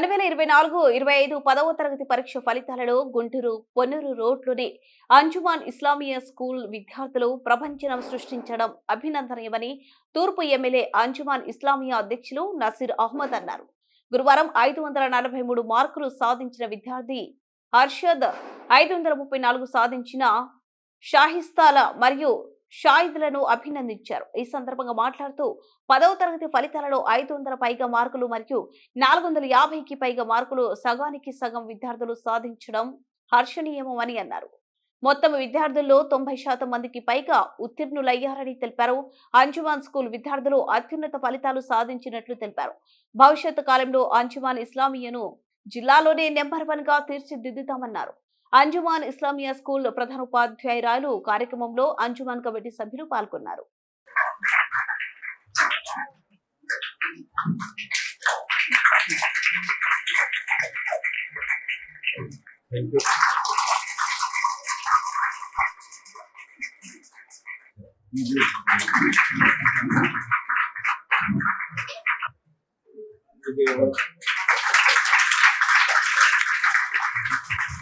రెండు వేల ఇరవై నాలుగు ఇరవై ఐదు పదవ తరగతి పరీక్ష ఫలితాలలో గుంటూరు పొన్నూరు రోడ్లోని అంజుమాన్ ఇస్లామియా స్కూల్ విద్యార్థులు ప్రపంచనం సృష్టించడం అభినందనీయమని తూర్పు ఎమ్మెల్యే అంజుమాన్ ఇస్లామియా అధ్యక్షులు నసీర్ అహ్మద్ అన్నారు. గురువారం ఐదు వందల నలభై మూడు మార్కులు సాధించిన విద్యార్థి హర్షద్ ఐదు వందల ముప్పై నాలుగు సాధించిన షాహిస్తాల మరియు షాయిద్లను అభినందించారు. ఈ సందర్భంగా మాట్లాడుతూ పదవ తరగతి ఫలితాలలో ఐదు వందల పైగా మార్కులు మరియు నాలుగు వందల యాభైకి పైగా మార్కులు సగానికి సగం విద్యార్థులు సాధించడం హర్షణీయమని అన్నారు. మొత్తం విద్యార్థుల్లో తొంభై శాతం మందికి పైగా ఉత్తీర్ణులయ్యారని తెలిపారు. అంజుమాన్ స్కూల్ విద్యార్థులు అత్యున్నత ఫలితాలు సాధించినట్లు తెలిపారు. భవిష్యత్తు కాలంలో అంజుమాన్ ఇస్లామియను జిల్లాలోనే నెంబర్ వన్గా తీర్చిదిద్దుతామన్నారు. అంజుమాన్ ఇస్లామియా స్కూల్ ప్రధాన ఉపాధ్యాయురాలు కార్యక్రమంలో అంజుమాన్ కమిటీ సభ్యులు పాల్గొన్నారు Thank you.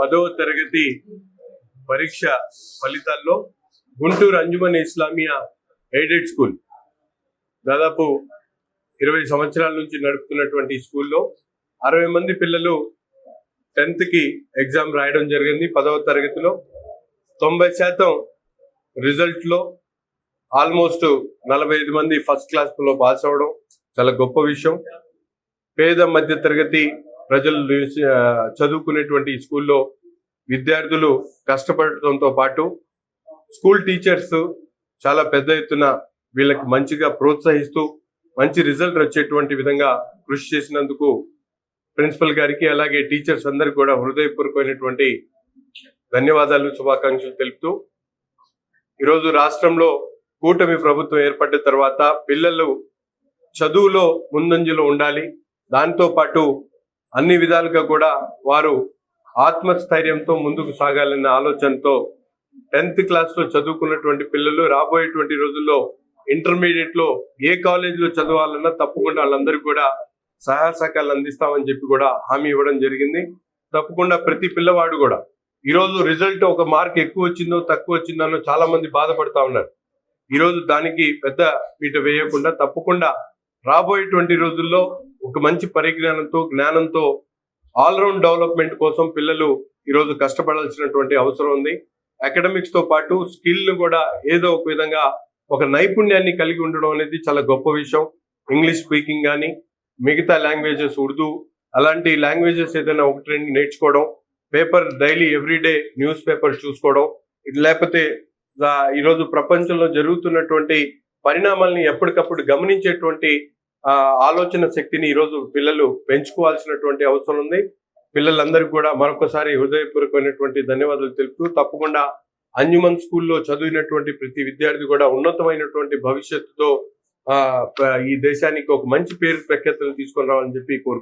పదవ తరగతి పరీక్ష ఫలితాల్లో గుంటూరు అంజుమన్ ఇస్లామియా ఎయిడెడ్ స్కూల్. దాదాపు ఇరవై సంవత్సరాల నుంచి నడుపుతున్నటువంటి స్కూల్లో అరవై మంది పిల్లలు టెన్త్కి ఎగ్జామ్ రాయడం జరిగింది. పదవ తరగతిలో తొంభై శాతం రిజల్ట్లో ఆల్మోస్ట్ నలభై ఐదు మంది ఫస్ట్ క్లాస్లో పాస్ అవ్వడం చాలా గొప్ప విషయం. పేద మధ్య తరగతి ప్రజలు చదువుకునేటువంటి స్కూల్లో విద్యార్థులు కష్టపడటంతో పాటు స్కూల్ టీచర్స్ చాలా పెద్ద ఎత్తున వీళ్ళకి మంచిగా ప్రోత్సహిస్తూ మంచి రిజల్ట్ వచ్చేటువంటి విధంగా కృషి చేసినందుకు ప్రిన్సిపల్ గారికి అలాగే టీచర్స్ అందరికి కూడా హృదయపూర్వకమైనటువంటి ధన్యవాదాలు శుభాకాంక్షలు తెలుపుతూ ఈరోజు రాష్ట్రంలో కూటమి ప్రభుత్వం ఏర్పడిన తర్వాత పిల్లలు చదువులో ముందంజలో ఉండాలి. దాంతో పాటు అన్ని విధాలుగా కూడా వారు ఆత్మస్థైర్యంతో ముందుకు సాగాలన్న ఆలోచనతో టెన్త్ క్లాస్లో చదువుకున్నటువంటి పిల్లలు రాబోయేటువంటి రోజుల్లో ఇంటర్మీడియట్లో ఏ కాలేజీలో చదవాలన్నా తప్పకుండా వాళ్ళందరికీ కూడా సహాయ సహకారాలు అందిస్తామని చెప్పి కూడా హామీ ఇవ్వడం జరిగింది. తప్పకుండా ప్రతి పిల్లవాడు కూడా ఈ రోజు రిజల్ట్ ఒక మార్క్ ఎక్కువ వచ్చిందో తక్కువ వచ్చిందో అన్న చాలా మంది బాధపడతా ఉన్నారు. ఈరోజు దానికి పెద్ద పీట వేయకుండా తప్పకుండా రాబోయేటువంటి రోజుల్లో ఒక మంచి పరిజ్ఞానంతో జ్ఞానంతో ఆల్రౌండ్ డెవలప్మెంట్ కోసం పిల్లలు ఈరోజు కష్టపడాల్సినటువంటి అవసరం ఉంది. అకాడమిక్స్తో పాటు స్కిల్ కూడా ఏదో ఒక విధంగా ఒక నైపుణ్యాన్ని కలిగి ఉండడం అనేది చాలా గొప్ప విషయం. ఇంగ్లీష్ స్పీకింగ్ కానీ మిగతా లాంగ్వేజెస్ ఉర్దూ అలాంటి లాంగ్వేజెస్ ఏదైనా ఒకటి రెండు నేర్చుకోవడం paper daily everyday news paper చూసుకోవడం ఇది లేకపోతే ఈరోజు ప్రపంచంలో జరుగుతున్నటువంటి పరిణామాల్ని ఎప్పటికప్పుడు గమనించేటువంటి ఆలోచన శక్తిని ఈరోజు పిల్లలు పెంచుకోవాల్సినటువంటి అవసరం ఉంది. పిల్లలందరికీ కూడా మరొకసారి హృదయపూర్వకమైనటువంటి ధన్యవాదాలు తెలుపుతూ తప్పకుండా అంజుమన్ స్కూల్లో చదివినటువంటి ప్రతి విద్యార్థి కూడా ఉన్నతమైనటువంటి భవిష్యత్తుతో ఆ, ఈ దేశానికి ఒక మంచి పేరు ప్రఖ్యాతులు తీసుకొని రావాలని చెప్పి కోరు